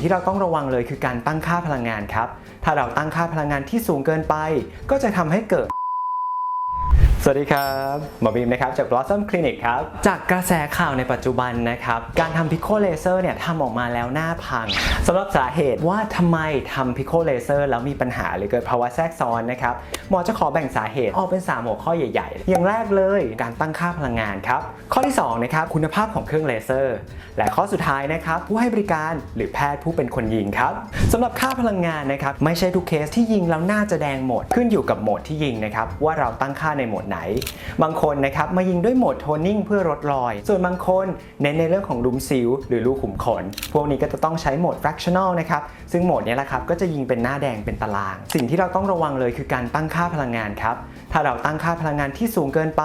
ที่เราต้องระวังเลยคือการตั้งค่าพลังงานครับ ถ้าเราตั้งค่าพลังงานที่สูงเกินไป ก็จะทำให้เกิด วัสดีครับหมอบีมนะครับจาก Blossom Clinic ครับ จากกระแสข่าวในปัจจุบันนะครับ การทำพิโคเลเซอร์เนี่ยทำออกมาแล้วหน้าพังสำหรับสาเหตุว่าทำไมทำพิโคเลเซอร์แล้วมีปัญหาหรือเกิดภาวะแทรกซ้อนนะครับหมอจะขอแบ่งสาเหตุออกเป็น 3 หัวข้อใหญ่ ๆ อย่างแรกเลยการตั้งค่าพลังงานครับข้อที่2นะครับคุณภาพของเครื่องเลเซอร์ และข้อสุดท้ายนะครับผู้ให้บริการหรือแพทย์ผู้เป็นคนยิงครับสำหรับค่าพลังงานนะครับไม่ใช่ทุกเคสที่ยิงแล้วหน่าจะแดงหมดขึ้นอยู่กับโหมดที่ยิงนะครับว่าเราตั้งค่าในโหมดไหนบางคนนะครับมายิงด้วยโหมดโทนนิ่งเพื่อลดรอย ส่วนบางคนเน้นในเรื่องของลุมสิวหรือรูขุมขน พวกนี้ก็จะต้องใช้โหมด fractional นะครับซึ่งโหมดนี้แหละครับก็จะยิงเป็นหน้าแดงเป็นตาราง สิ่งที่เราต้องระวังเลยคือการตั้งค่าพลังงานครับถ้าเราตั้งค่าพลังงานที่สูงเกินไป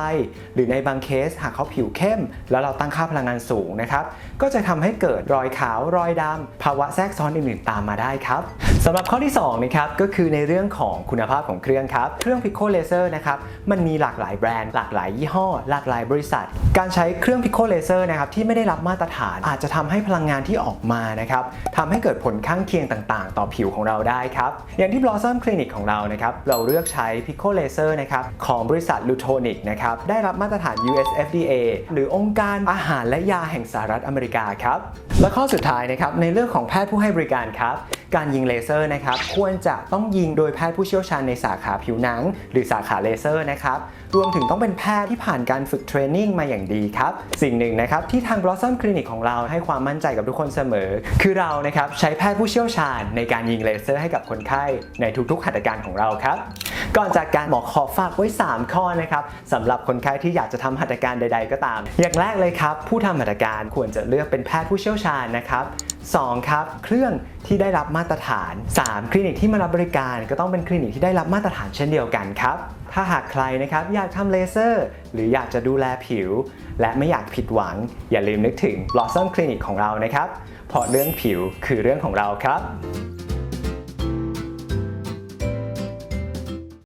หรือในบางเคสหากเขาผิวเข้ม แล้วเราตั้งค่าพลังงานสูงนะครับก็จะทำให้เกิดรอยขาวรอยดำภาวะแทรกซ้อนอื่นๆตามมาได้ครับสำหรับข้อที่2นะครับก็คือในเรื่องของคุณภาพของเครื่องครับเครื่อง Pico Laser นะครับมันมีหลากหลายแบรนด์ หลากหลายยี่ห้อ หลากหลายบริษัท การใช้เครื่อง Pico Laser นะครับที่ไม่ได้รับมาตรฐานอาจจะทำให้พลังงานที่ออกมานะครับทำให้เกิดผลข้างเคียงต่างๆ ต่อผิวของเราได้ครับ อย่างที่ Blossom Clinic ของเรานะครับเราเลือกใช้ Pico Laser นะครับของบริษัท Lutonic นะครับได้รับมาตรฐาน US FDA หรือองค์การอาหารและยาแห่งสหรัฐอเมริกาครับและข้อสุดท้ายนะครับในเรื่องของแพทย์ผู้ให้บริการครับ การยิงเลเซอร์นะครับควรจะต้องยิงโดยแพทย์ผู้เชี่ยวชาญในสาขาผิวหนัง หรือสาขาเลเซอร์นะครับรวมถึงต้องเป็นแพทย์ที่ผ่านการฝึกเทรนนิ่งมาอย่างดีครับ สิ่งหนึ่งนะครับที่ทาง Blossom Clinic ของเราให้ความมั่นใจกับทุกคนเสมอ คือเรานะครับใช้แพทย์ผู้เชี่ยวชาญในการยิงเลเซอร์ให้กับคนไข้ในทุกๆหัตถการของเราครับ ก่อนจากการหมอขอฝากไว้ 3 ข้อนะครับสำหรับคนไข้ที่อยากจะทำหัตถการใด ๆ ก็ตาม อย่างแรกเลยครับ ผู้ทำหัตถการควรจะเลือกเป็นแพทย์ผู้เชี่ยวชาญนะครับ 2. ครับเครื่องที่ได้รับมาตรฐาน 3. คลินิกที่มารับบริการก็ต้องเป็นคลินิกที่ได้รับมาตรฐานเช่นเดียวกันครับ ถ้าหากใครนะครับอยากทำเลเซอร์ หรืออยากจะดูแลผิว และไม่อยากผิดหวัง อย่าลืมนึกถึง Blossom Clinic ของเรานะครับเพราะเรื่องผิวคือเรื่องของเราครับ